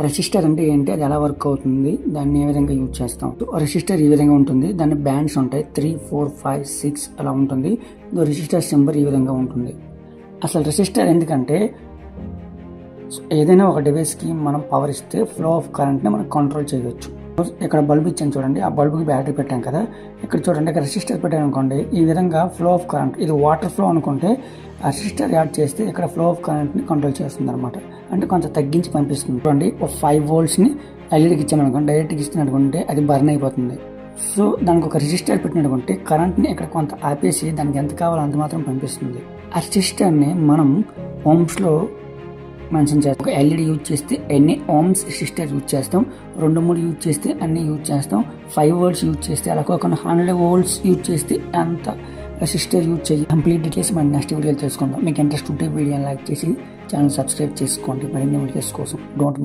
Resistor అంటే ఏంటి? అది ఎలా వర్క్ అవుతుంది? దాన్ని ఏ విధంగా యూజ్ చేస్తాం? రెసిస్టర్ ఈ విధంగా ఉంటుంది. దాన్ని బ్యాండ్స్ ఉంటాయి. త్రీ ఫోర్ ఫైవ్ సిక్స్ అలా ఉంటుంది. రెసిస్టర్ సింబర్ ఈ విధంగా ఉంటుంది. అసలు రెసిస్టర్ ఎందుకంటే ఏదైనా ఒక డివైస్కి మనం పవర్ ఇస్తే ఫ్లో ఆఫ్ కరెంట్ని మనం కంట్రోల్ చేయవచ్చు. ఇక్కడ బల్బ్ ఇచ్చాను చూడండి. ఆ బల్బుకి బ్యాటరీ పెట్టాం కదా. ఇక్కడ చూడండి ఇక్కడ రెసిస్టర్ పెట్టాను అనుకోండి. ఈ విధంగా ఫ్లో ఆఫ్ కరెంట్ ఇది వాటర్ ఫ్లో అనుకుంటే ఆ రెసిస్టర్ యాడ్ చేస్తే ఇక్కడ ఫ్లో ఆఫ్ కరెంట్ని కంట్రోల్ చేస్తుంది అనమాట అంటే కొంచెం తగ్గించి పంపిస్తుంది. చూడండి ఒక ఫైవ్ వోల్ట్స్ని ఎల్ఈడికి ఇచ్చాను అనుకోండి. డైరెక్ట్గా ఇచ్చినట్టుకుంటే అది బర్న్ అయిపోతుంది. సో దానికి ఒక రిజిస్టర్ పెట్టినటువంటి కరెంట్ని ఇక్కడ కొంత ఆపేసి దానికి ఎంత కావాలో అంత మాత్రం పంపిస్తుంది. ఆ రిజిస్టర్ని మనం హోమ్స్లో మెన్షన్ చేస్తాం. ఒక ఎల్ఈడి యూజ్ చేస్తే ఎన్ని ఓమ్స్ రెసిస్టర్ యూజ్ చేస్తాం? రెండు మూడు యూజ్ చేస్తే అన్ని యూజ్ చేస్తాం. ఫైవ్ వోల్ట్స్ యూజ్ చేస్తే అలా కాకుండా హండ్రెడ్ వోల్ట్స్ యూజ్ చేస్తే అంత సిస్టర్ యూజ్ చేయి. కంప్లీట్ డీటెయిల్స్ మనం నెక్స్ట్ వీడియోలో తెలుసుకుందాం. మీకు ఇంట్రెస్ట్ ఉంటే వీడియో లైక్ చేసి ఛానల్ సబ్స్క్రైబ్ చేసుకోండి. మరిన్ని వీడియోస్ కోసం. డోంట్